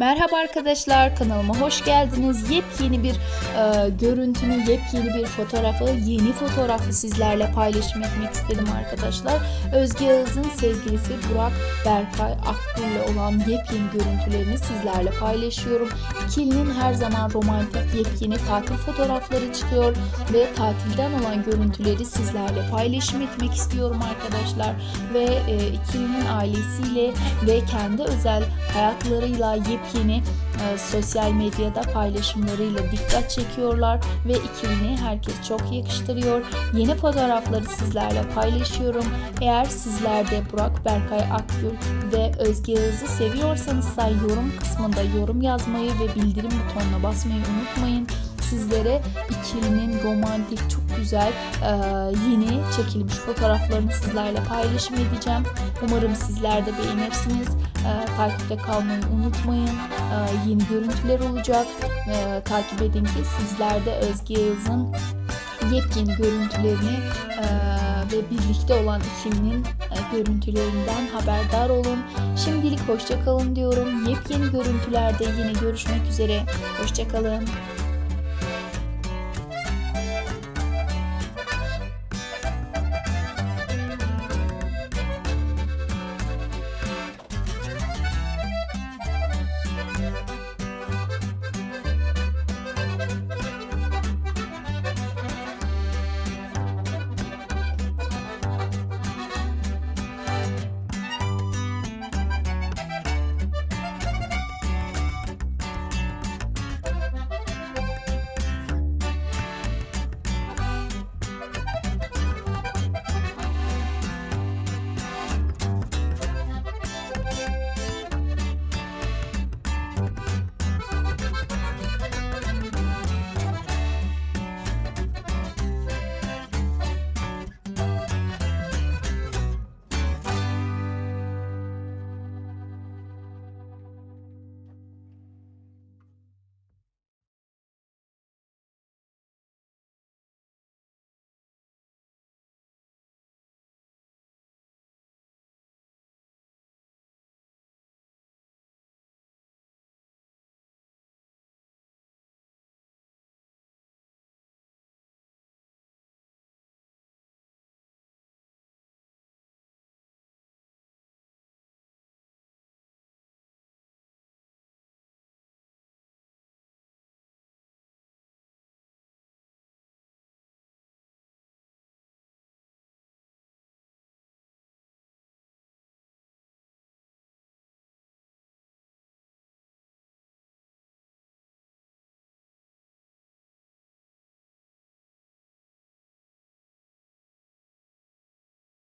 Merhaba arkadaşlar kanalıma hoş geldiniz. Yepyeni bir e, görüntünü, yepyeni bir fotoğrafı, yeni fotoğrafı sizlerle paylaşım etmek istedim arkadaşlar. Özge Yağız'ın sevgilisi Burak Berkay Akgül'le olan yepyeni görüntülerini sizlerle paylaşıyorum. İkilinin her zaman romantik yepyeni tatil fotoğrafları çıkıyor ve tatilden olan görüntüleri sizlerle paylaşım etmek istiyorum arkadaşlar. Ve e, ikilinin ailesiyle ve kendi özel hayatlarıyla yepyeni e, sosyal medyada paylaşımlarıyla dikkat çekiyorlar ve ikilini herkes çok yakıştırıyor. Yeni fotoğrafları sizlerle paylaşıyorum. Eğer sizler de Burak Berkay Akgül ve Özge Yağız'ı seviyorsanız ise yorum kısmında yorum yazmayı ve bildirim butonuna basmayı unutmayın sizlere ikilinin romantik çok güzel e, yeni çekilmiş fotoğraflarını sizlerle paylaşım edeceğim. Umarım sizler de beğenirsiniz. E, takipte kalmayı unutmayın. E, yeni görüntüler olacak. E, takip edin ki sizler de Özge Yağız'ın yepyeni görüntülerini e, ve birlikte olan ikilinin e, görüntülerinden haberdar olun. Şimdilik hoşçakalın diyorum. Yepyeni görüntülerde yine görüşmek üzere. Hoşçakalın.